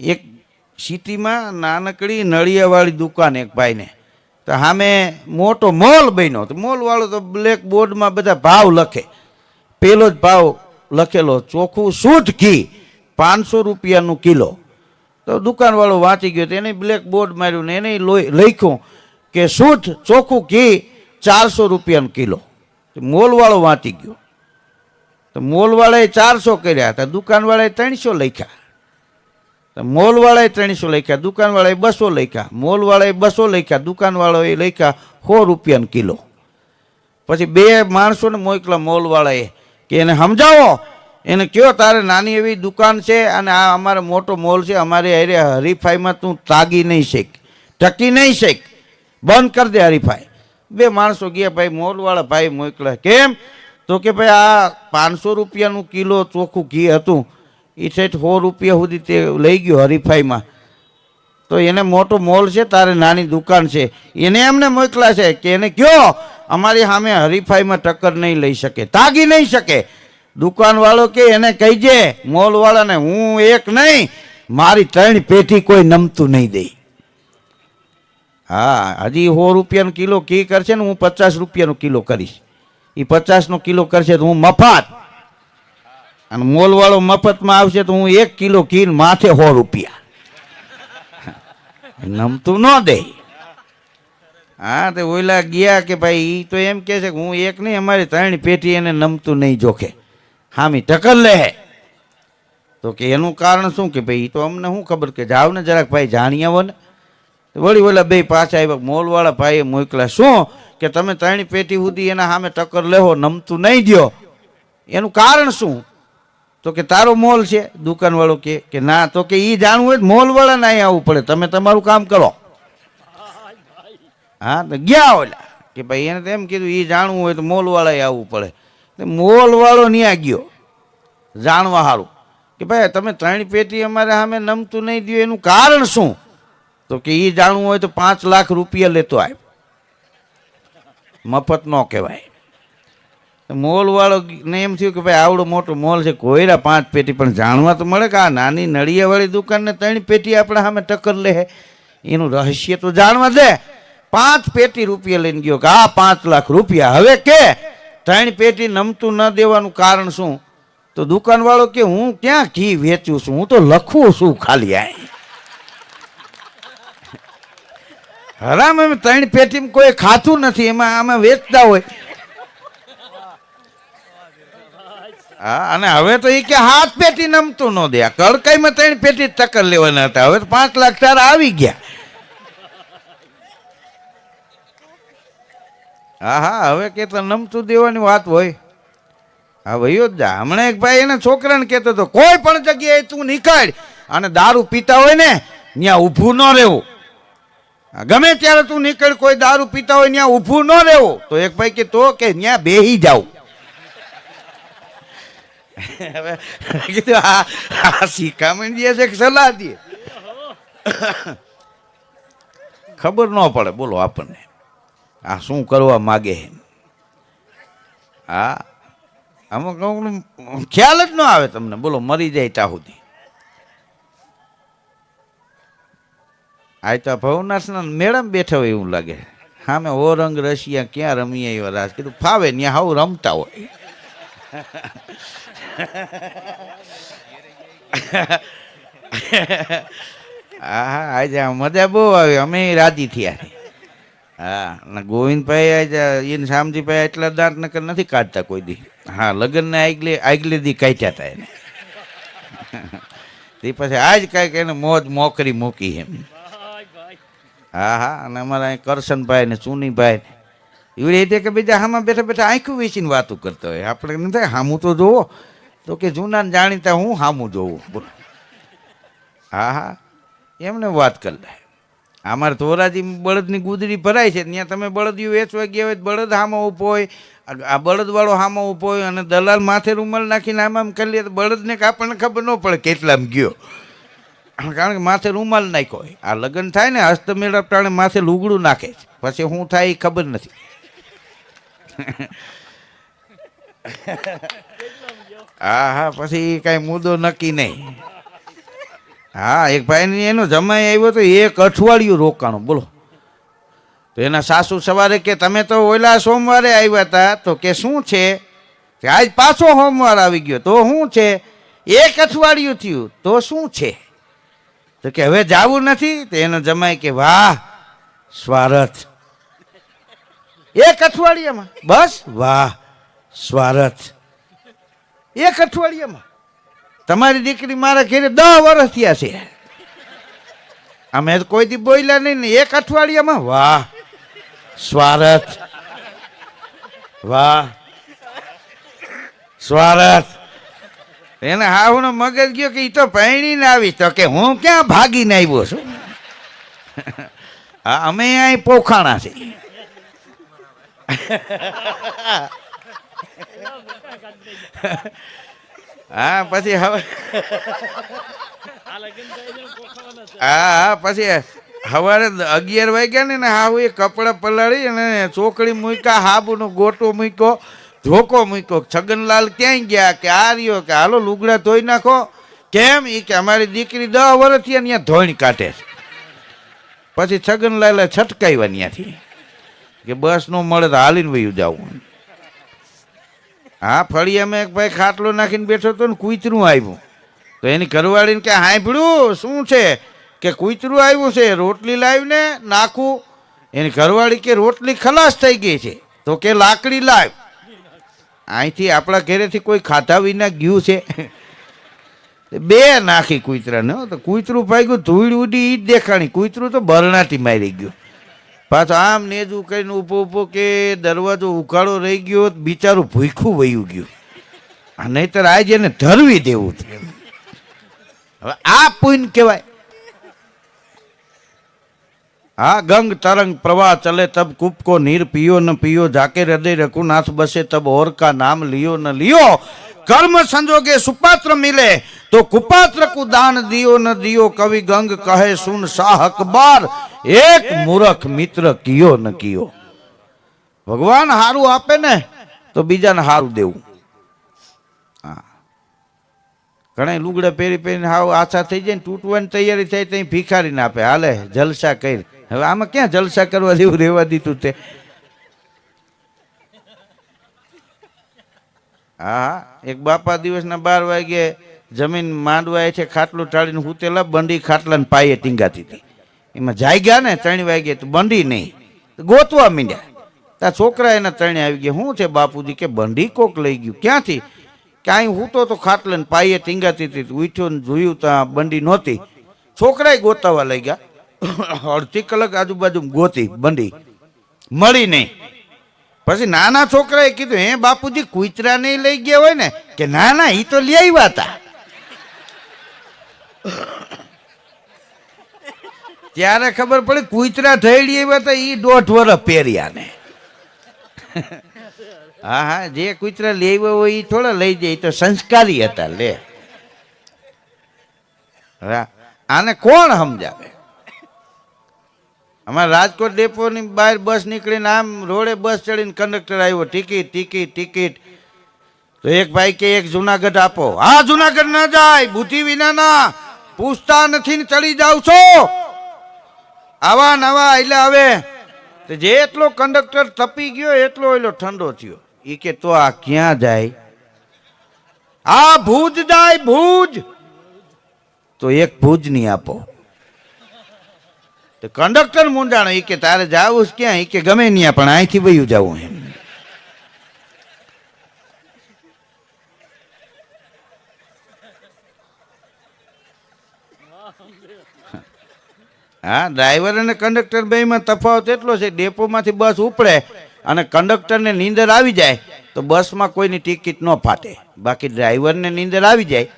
એક સિટીમાં નાનકડી નળિયાવાળી દુકાન એક ભાઈને. તો સામે મોટો મોલ બન્યો. તો મોલવાળો તો બ્લેક બોર્ડમાં બધા ભાવ લખે. પેલો જ ભાવ લખેલો, ચોખ્ખું શુદ્ધ ઘી, પાંચસો રૂપિયાનું કિલો. તો દુકાનવાળો વાંચી ગયો, તો એને બ્લેક બોર્ડ માર્યું ને એને લખ્યું કે શુદ્ધ ચોખ્ખું ઘી ચારસો રૂપિયાનું કિલો. મોલવાળો વાંચી ગયો. તો મોલવાળાએ ચારસો કર્યા હતા દુકાનવાળાએ ત્રણસો લખ્યા. મોલવાળાએ ત્રણસો લખ્યા, દુકાનવાળાએ બસો લખ્યા, મોલવાળાએ બસો લખ્યા, દુકાનવાળાએ લખ્યા સો રૂપિયાનો કિલો. પછી બે માણસોને મોકલા મોલવાળાએ કે એને સમજાવો, એને કયો તારે નાની એવી દુકાન છે અને આ અમારે મોટો મોલ છે, અમારે અરે હરીફાઈમાં તું તાગી નહીં શેક, ટકી નહીં શેક, બંધ કરી દે હરીફાઈ. બે માણસો ગયા, ભાઈ મોલવાળા ભાઈ મોકલા કેમ? તો કે ભાઈ આ પાંચસો રૂપિયાનું કિલો ચોખ્ખું ઘી હતું એ સેઠ સો રૂપિયા સુધી તે લઈ ગયો હરીફાઈમાં. તો એને મોટો મોલ છે, તારે નાની દુકાન છે. એને એમને મોકલા છે કે એને કયો, અમારી સામે હરીફાઈમાં ટક્કર નહીં લઈ શકે, તાગી નહીં શકે. દુકાનવાળો કે એને કહીજે મોલવાળાને હું એક નહીં, મારી ત્રણ પેટી કોઈ નમતું નહીં દે. હા, હજી સો રૂપિયાનો કિલો કી કરશે ને હું પચાસ રૂપિયાનો કિલો કરીશ. એ પચાસનો કિલો કરશે તો હું મફત. અને મોલવાળો મફતમાં આવશે તો હું એક કિલો કીન માથે સો રૂપિયા. નમતું ન દે. હા, તે ઓલા ગયા કે ભાઈ એ તો એમ કે છે કે હું એક નહીં, અમારી ત્રણ પેટી એને નમતું નહીં જોખે. હામી ટકર લે તો કે એનું કારણ શું કે ભાઈ એ તો અમને શું ખબર કે જાવ ને જરાક ભાઈ જાણી આવો ને. વળી ઓલા બે પાછા આવ્યા, મોલવાળા ભાઈએ મોકલા શું? કે તમે ત્રણ પેટી સુધી એના સામે ટક્કર લેવો નમતું નહીં દ્યો. એનું કારણ શું? તો કે તારો મોલ છે? દુકાનવાળો કે કે ના, તો કે એ જાણવું હોય મોલવાળાને અહીં આવવું પડે. તમે તમારું કામ કરો. હા, તો ગયા ઓલા. કે ભાઈ એને તો એમ કીધું એ જાણવું હોય તો મોલવાળાએ આવવું પડે. મોલવાળો ત્યાં ગયો. જાણવા સારું કે ભાઈ, તમે ત્રણ પેટી અમારે સામે નમતું નહીં દો એનું કારણ શું? તો કે એ જાણવું હોય તો પાંચ લાખ રૂપિયા લેતો આવ મફત ન કહેવાય. મોલવાળો ને એમ થયું કે ભાઈ આવડો મોટો મોલ છે, કોયરા પાંચ પેટી, પણ જાણવા તો મળે કે આ નાની નળિયાવાળી દુકાનને ત્રણ પેટી આપણે સામે ટક્કર લે એનું રહસ્ય તો જાણવા દે. પાંચ પેટી રૂપિયા લઈને ગયો કે આ પાંચ લાખ રૂપિયા. હવે કે ત્રણ પેટી નમતું ન દેવાનું કારણ શું? તો દુકાનવાળો કે હું ક્યાં ઘી વેચું છું? હું તો લખું છું ખાલી આ. હરામ એમ ત્રણ પેટીમાં કોઈ ખાતું નથી, એમાં આમાં વેચતા હોય. હા, અને હવે તો એ કે હાથ પેટી નમતું ન દે. કડકાઈમાં ત્રણ પેટી ટક્કર લેવાના હતા. હવે તો પાંચ લાખ તારા આવી ગયા. હા હા, હવે કે તો નમતું દેવાની વાત હોય. હા ભાઈઓ જ હમણાં એક ભાઈ એને છોકરાને કહેતો હતો, કોઈ પણ જગ્યાએ તું નીકળ અને દારૂ પીતા હોય ને ત્યાં ઊભું ન રહેવું. ગમે ત્યારે તું નીકળ, કોઈ દારૂ પીતા હોય ત્યાં ઊભું ન રહેવું. તો એક ભાઈ કે, તો કે ત્યાં બેહી જાવ હવે કીધું આ શિખામણ જે છે સલાહ દે. ખબર ન પડે, બોલો આપણને. આ શું કરવા માગે હા અમુક અમુક ખ્યાલ જ ન આવે તમને. બોલો, મરી જાય ત્યાં સુધી. આ તો ભવનાથના મેળામાં બેઠા હોય એવું લાગે. સામે ઓ રંગ રશિયા ક્યાં રમીએ એવા રાજ. કીધું, ફાવે ત્યાં હાવ રમતા હોય. હા આજે મજા બહુ આવી. અમે રાજી થયા હા ગોવિંદભાઈ આજે એને શામજીભાઈ એટલા દાંત નકર નથી કાઢતા કોઈ દી. હા, લગ્નને આગલે આગલે દી કાઢ્યા હતા એને. તે પછી આજ કાંઈક એને મોજ મોકરી મૂકી એમ. હા હા, અને અમારા કરશનભાઈ ને ચુનીભાઈ એવી રીતે કે બીજા હામાં બેઠા બેઠા આંખું વેચીને વાતો કરતા હોય. આપણે એમ થાય, હામું તો જોવો. તો કે જૂના જાણીતા હું હામું જોઉં. બોલો. હા હા. એમને વાત કરી લે. અમારે ધોરાજી બળદની ગુદરી ભરાય છે, ત્યાં તમે બળદિયું વેચવા ગયા હોય બળદ હામાં ઊભો હોય. આ બળદવાળો હામાં ઊભો હોય અને દલાલ માથે રૂમાલ નાખીને આમ આમ કરી લે તો બળદને કાપણને ખબર ન પડે કેટલામાં ગયો. કારણ કે માથે રૂમાલ નાખ્યો હોય. આ લગ્ન થાય ને હસ્તમેળા ટાણે માથે લુગડું નાખે છે. પછી શું થાય એ ખબર નથી. હા હા પછી કાંઈ મુદ્દો નક્કી નહીં. હા, એક ભાઈ એનો જમાઈ આવ્યો તો એક અઠવાડિયું રોકાણું, બોલો. તો એના સાસુ સવારે કે, તમે તો ઓલા સોમવારે આવ્યા હતા તો કે, શું છે? આજ પાછો સોમવાર આવી ગયો. તો, શું છે? એક અઠવાડિયું થયું. તો, શું છે? તો કે, હવે જાવું નથી. તો એનો જમાઈ કે, વાહ, સ્વાર્થ. એક અઠવાડિયામાં. બસ, વાહ, સ્વાર્થ. એક અઠવાડિયામાં. તમારી દીકરી મારા ઘેરે દસ વર્ષ થયા છે. અમે કોઈ દી બોલ્યા નહીં ને, એક અઠવાડિયામાં? વાહ, સ્વાર્થ. વાહ, સ્વાર્થ. એને હાવનો મગજ ગયો કે એ તો પહેણીને આવી તો કે હું ક્યાં ભાગીને આવ્યો છું? અમે અહીં પોખાણા છે હા, પછી હા હા, પછી સવારે અગિયાર વાગ્યા ને ને હાવ એ કપડાં પલાળી અને ચોકડી મૂક્યા, હાબુનો ગોટો મૂક્યો, ધોકો મૂક્યો, છગનલાલ ક્યાંય ગયા કે આ રહ્યો કે હાલો લુગડા ધોઈ નાખો. કેમ? એ કે અમારી દીકરી દસ વર્ષથી અહીંયા ધોઈ કાઢે છે. પછી છગનલાલે છટકાવ્યા ત્યાંથી કે બસ નો મળે તો હાલીને વયું જાવું. હા ફળિયામાં એક ભાઈ ખાટલો નાખીને બેઠો હતો ને કૂતરું આવ્યું. તો એની ઘરવાળીને કે હાંભળ્યું શું છે? કે, કૂતરું આવ્યું છે, રોટલી લાવીને નાખું. એની ઘરવાળી કે, રોટલી ખલાસ થઈ ગઈ છે. તો કે, લાકડી લાવ. અહીંથી આપણા ઘરેથી કોઈ ખાધા વિના ગયું છે. બે નાખી કૂતરાને. તો કૂતરું ભાગ્યું ધૂળ ઉડી એ જ દેખાણી. કૂતરું તો બરણાથી મારી ગયું. પાછો આમ નેજું કરીને ઊભો ઊભો કે દરવાજો ઉકાળો રહી ગયો બિચારું ભૂખું વયું ગયું. આ નહીતર આજે એને ધરવી દેવું છે હવે આ પુન કહેવાય. હા, ગંગ તરંગ પ્રવાહ ચલે તબ કુપકો નીર પીયો ન પીયો, જાકે હૃદય રઘુનાથ બસે તબ ઓર કા નામ લિયો ન લિયો. કર્મ સંજોગે સુપાત્ર મિલે, તો કુપાત્ર કુ દાન દિયો ન દિયો, કવિ ગંગ કહે, સુન શાહ અકબર, એક મૂરખ મિત્ર કિયો ન કિયો. ભગવાન હારું આપે ને, તો બીજાને હારું દેવું. હા. ઘણા લુગડા પહેરી પહેરીને હાવ આછા થઈ જાય ને, તૂટવાની તૈયારી થાય ત્યાં ભિખારીને આપે. હાલે, જલસા કરી. હવે આમાં ક્યાં જલસા કરવા જેવું રહેવા દીધું તે? હા એક બાપા દિવસના બાર વાગે જમીન માંડવાય છે, ખાટલું ટાળીને હુતેલા, બંડી ખાટલાને પાયે ટીંગાતી હતી એમાં જાગ્યા ને ત્રણ વાગે તો બંડી નહીં. ગોતવા મીંડ્યા. ત્યાં છોકરા એના ત્રણે આવી ગયા. શું છે બાપુજી? કે બંડી કોક લઈ ગયું? ક્યાંથી? ક્યાંય હૂતો તો ખાટલે પાયે ટીંગાતી હતી ઉઠ્યો ને જોયું ત્યાં બંડી નહોતી. છોકરાએ ગોતાવા લઈ ગયા. અડધી કલાક આજુબાજુ ગોતી બંડી. મળી નહીં. પછી નાના છોકરાએ કીધું, હે બાપુજી, કુતરા નહીં લઈ ગયા હોય ને, કે ના ના એ તો લઈ આવ્યા હતા ત્યારે ખબર પડી, કુતરા થયેલી આવ્યા હતા એ દોઢ વર્ષ પહેર્યા ને. હા હા, જે કુતરા આવ્યા હોય એ થોડા લઈ જાય એ તો સંસ્કારી હતા, લે. આને કોણ સમજાવે? અમારા રાજકોટ ડેપોની બહાર બસ નીકળીને આમ રોડે બસ ચડીને કંડક્ટર આવ્યો ટિકિટ ટિકિટ ટિકિટ તો એક ભાઈ કે, એક જુનાગઢ આપો. હા, જુનાગઢ ના જાય, બુદ્ધિ વિનાના. પૂછતા નથી ચડી જાવ છો. આવા નવા એટલે હવે તો જેટલો કંડક્ટર તપી ગયો, એટલો એટલો ઠંડો થયો. એ કે, તો આ ક્યાં જાય? આ ભુજ જાય, ભુજ. તો એક ભુજની આપો. તો કંડક્ટર મૂંઝાણો એ કે તારે જાવું જ ક્યાં? એ કે ગમે ત્યાં પણ અહીંથી વયું જવું એમ. હા ડ્રાઈવર અને કંડક્ટર બેમાં તફાવત એટલો છે, ડેપોમાંથી બસ ઉપડે અને કંડક્ટરને નીંદર આવી જાય, તો બસમાં કોઈની ટિકિટ ન ફાટે. બાકી ડ્રાઈવરને નીંદર આવી જાય,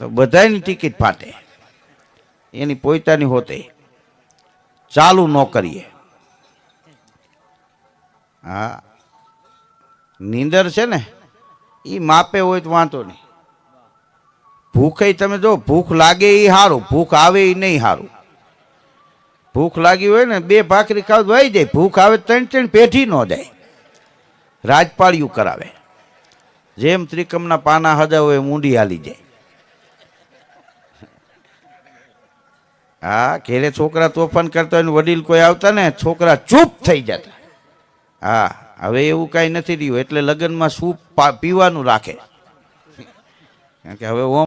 તો બધાની ટિકિટ ફાટે. એની પોતાની હોતે. ચાલુ ન કરીએ. હા. નીંદર છે ને એ માપે હોય તો વાંધો નહીં. ભૂખે તમે જો, ભૂખ લાગે એ સારું ભૂખ આવે એ નહીં સારું ભૂખ લાગી હોય ને, બે ભાખરી ખાવ વહી જાય, ભૂખ આવે ત્રણ ત્રણ પેઢી ન જાય. રાજપાળિયું કરાવે. જેમ ત્રિકમના પાના હજા હોય ઊંડી હાલી જાય. હા, ઘેરે છોકરા તોફાન કરતા હોય વડીલ કોઈ આવતા ને, છોકરા ચૂપ થઈ જતા. હા, હવે એવું કાંઈ નથી રહ્યું, એટલે લગ્નમાં પા- પીવાનું રાખે. કારણ કે હવે ઓમ